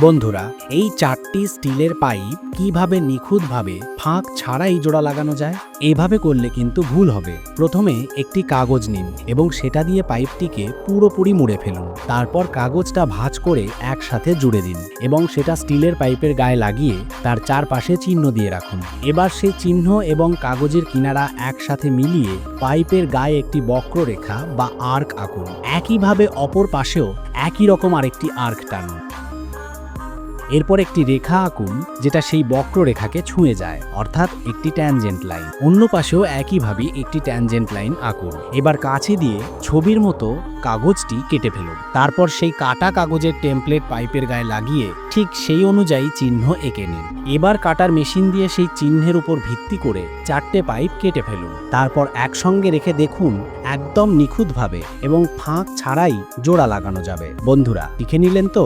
বন্ধুরা, এই চারটি স্টিলের পাইপ কীভাবে নিখুঁতভাবে ফাঁক ছাড়াই জোড়া লাগানো যায়? এভাবে করলে কিন্তু ভুল হবে। প্রথমে একটি কাগজ নিন এবং সেটা দিয়ে পাইপটিকে পুরোপুরি মুড়ে ফেলুন। তারপর কাগজটা ভাঁজ করে একসাথে জুড়ে দিন এবং সেটা স্টিলের পাইপের গায়ে লাগিয়ে তার চারপাশে চিহ্ন দিয়ে রাখুন। এবার সেই চিহ্ন এবং কাগজের কিনারা একসাথে মিলিয়ে পাইপের গায়ে একটি বক্ররেখা বা আর্ক আঁকুন। একইভাবে অপর পাশেও একই রকম আরেকটি আর্ক টানুন। এরপর একটি রেখা আঁকুন, যেটা সেই বক্ররেখাকে ছুঁয়ে যায়, অর্থাৎ একটি ট্যানজেন্ট লাইন অন্য পাশেও একইভাবে একটি ট্যানজেন্ট লাইন আঁকুন। এবার কাছে দিয়ে ছবির মতো কাগজটি কেটে ফেলুন। তারপর সেই কাটা কাগজের টেমপ্লেট পাইপের গায়ে লাগিয়ে ঠিক সেই অনুযায়ী চিহ্ন এঁকে নিন। এবার কাটার মেশিন দিয়ে সেই চিহ্নের উপর ভিত্তি করে চারটে পাইপ কেটে ফেলুন। তারপর একসঙ্গে রেখে দেখুন একদম নিখুঁতভাবে এবং ফাঁক ছাড়াই জোড়া লাগানো যাবে। বন্ধুরা, শিখে নিলেন তো?